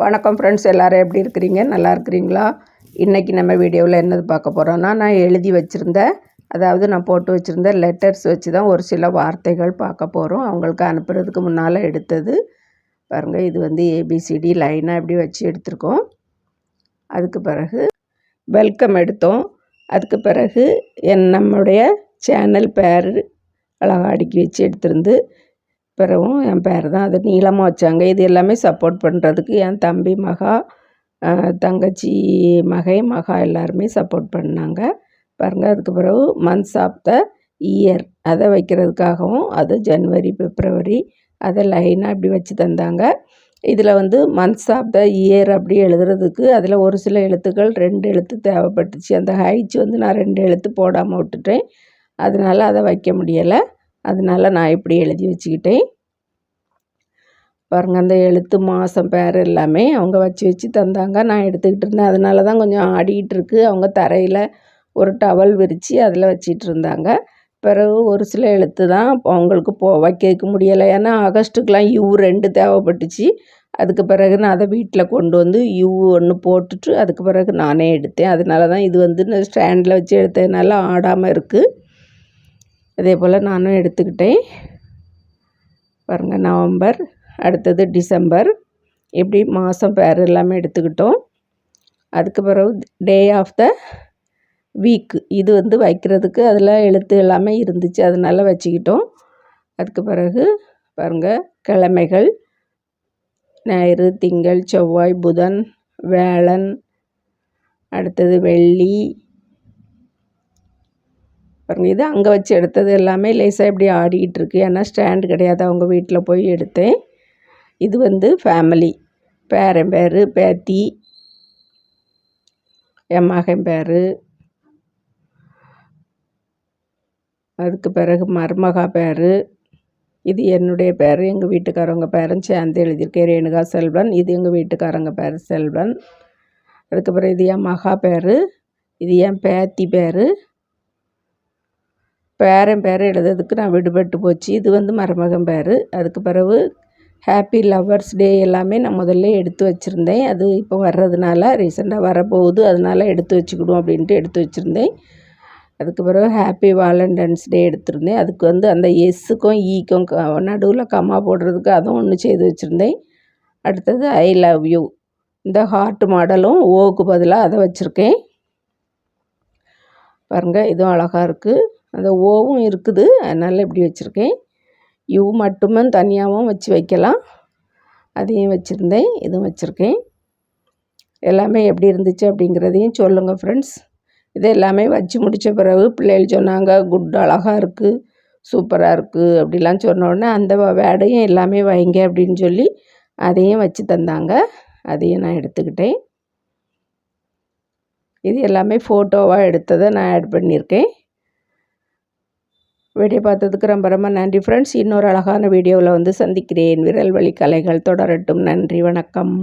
வணக்கம் ஃப்ரெண்ட்ஸ் எல்லோரும் எப்படி இருக்கிறீங்க? நல்லா இருக்கிறீங்களா? இன்றைக்கி நம்ம வீடியோவில் என்னது பார்க்க போகிறோன்னா நான் எழுதி வச்சுருந்தேன் அதாவது நான் போட்டு வச்சுருந்த லெட்டர்ஸ் வச்சு தான் ஒரு சில வார்த்தைகள் பார்க்க போகிறோம் அவங்களுக்கு அனுப்புகிறதுக்கு முன்னால் எடுத்தது. பாருங்கள் இது வந்து ஏபிசிடி லைனாக இப்படி வச்சு எடுத்திருக்கோம். அதுக்கு பிறகு வெல்கம் எடுத்தோம். அதுக்கு பிறகு என் நம்முடைய சேனல் பேர் அழகாக அடுக்கி வச்சு எடுத்திருந்து பிறவும் என் பேர் தான். அது நீளமாக வச்சாங்க. இது எல்லாமே சப்போர்ட் பண்ணுறதுக்கு என் தம்பி மகா தங்கச்சி மகை மகா எல்லாருமே சப்போர்ட் பண்ணாங்க. பாருங்கள் அதுக்கு பிறகு மந்த்ஸ் ஆஃப் த இயர் அதை வைக்கிறதுக்காகவும் அது ஜனவரி பிப்ரவரி அதை லைனாக இப்படி வச்சு தந்தாங்க. இதில் வந்து மந்த்ஸ் ஆஃப் த இயர் அப்படி எழுதுறதுக்கு அதில் ஒரு சில எழுத்துக்கள் ரெண்டு எழுத்து தேவைப்பட்டுச்சு. அந்த ஹைச் வந்து நான் ரெண்டு எழுத்து போடாமல் விட்டுட்டேன். அதனால் அதை வைக்க முடியலை. அதனால் நான் இப்படி எழுதி வச்சுக்கிட்டேன். பாருங்கள் அந்த எழுத்து மாதம் பேர் எல்லாமே அவங்க வச்சு வச்சு தந்தாங்க. நான் எடுத்துக்கிட்டு இருந்தேன். அதனால தான் கொஞ்சம் ஆடிகிட்டு அவங்க தரையில் ஒரு டவல் விரித்து அதில் வச்சிட்டு இருந்தாங்க. பிறகு ஒரு சில எழுத்து தான் அவங்களுக்கு போ வைக்க முடியலை. ஏன்னா ஆகஸ்ட்டுக்கெலாம் யூ ரெண்டு தேவைப்பட்டுச்சு. அதுக்கு பிறகு நான் அதை வீட்டில் கொண்டு வந்து யூ ஒன்று போட்டுட்டு அதுக்கு பிறகு நானே எடுத்தேன். அதனால தான் இது வந்து ஸ்டாண்டில் வச்சு எடுத்ததுனால ஆடாமல் இருக்குது அதே போல் நானும் எடுத்துக்கிட்டேன். பாருங்கள் நவம்பர் அடுத்தது டிசம்பர். இப்படி மாதம் பேர் எல்லாமே எடுத்துக்கிட்டோம். அதுக்கு பிறகு டே ஆஃப் த வீக்கு இது வந்து வைக்கிறதுக்கு அதில் எழுத்து எல்லாமே இருந்துச்சு. அதனால் வச்சுக்கிட்டோம். அதுக்கு பிறகு பாருங்கள் கிழமைகள் ஞாயிறு திங்கள் செவ்வாய் புதன் வேளன் அடுத்தது வெள்ளி. பாருங்கள் இது அங்கே வச்சு எடுத்தது எல்லாமே லேசாக இப்படி ஆடிக்கிட்டு இருக்கு. ஏன்னா ஸ்டாண்டு கிடையாது. அவங்க வீட்டில் போய் எடுத்தேன். இது வந்து ஃபேமிலி பேரன் பேர் பேத்தி என் மகன் பேர். அதுக்கு பிறகு மருமகா பேர். இது என்னுடைய பேர். எங்கள் வீட்டுக்காரவங்க பேரும் சேர்ந்து எழுதியிருக்கேன். ரேணுகா செல்வன் இது எங்கள் வீட்டுக்காரங்க பேர் செல்வன். அதுக்கப்புறம் இது என் மகா பேர். இது என் பேத்தி பேர். பேரன் பேர் எழுதுறதுக்கு நான் விடுபட்டு போச்சு. இது வந்து மருமகன் பேர். அதுக்கு பிறகு ஹாப்பி லவ்வர்ஸ் டே எல்லாமே நான் முதல்ல எடுத்து வச்சுருந்தேன். அது இப்போ வர்றதுனால ரீசெண்டாக வரப்போகுது. அதனால் எடுத்து வச்சுக்கிடுவோம் அப்படின்ட்டு எடுத்து வச்சுருந்தேன். அதுக்கு பிறகு ஹாப்பி வாலண்டைன்ஸ் டே எடுத்திருந்தேன். அதுக்கு வந்து அந்த எஸ்ஸுக்கும் ஈக்கும் நடுவில் கம்மா போடுறதுக்கு அதுவும் ஒன்று செய்து வச்சுருந்தேன். அடுத்தது ஐ லவ் யூ இந்த ஹார்ட் மாடலும் ஓக்கு பதிலாக அதை வச்சுருக்கேன். பாருங்கள் இதுவும் அழகாக இருக்குது அந்த ஓவும் இருக்குது. அதனால் இப்படி வச்சுருக்கேன். யூ மட்டுமே தனியாகவும் வச்சு வைக்கலாம். அதையும் வச்சுருந்தேன் இதுவும் வச்சுருக்கேன். எல்லாமே எப்படி இருந்துச்சு அப்படிங்கிறதையும் சொல்லுங்கள் ஃப்ரெண்ட்ஸ் இது எல்லாமே வச்சு முடித்த பிறகு பிள்ளைகள் சொன்னாங்க குட் அழகாக இருக்குது சூப்பராக இருக்குது அப்படிலாம் சொன்னோடனே அந்த வேடையும் எல்லாமே வைங்க அப்படின்னு சொல்லி அதையும் வச்சு தந்தாங்க. அதையும் நான் எடுத்துக்கிட்டேன். இது எல்லாமே ஃபோட்டோவாக எடுத்ததை நான் ஆட் பண்ணியிருக்கேன். வீடியோ பார்த்ததுக்கு ரொம்ப ரொம்ப நன்றி ஃப்ரெண்ட்ஸ் இன்னொரு அழகான வீடியோவில் வந்து சந்திக்கிறேன். விரல் வழி கலைகள் தொடரட்டும். நன்றி வணக்கம்.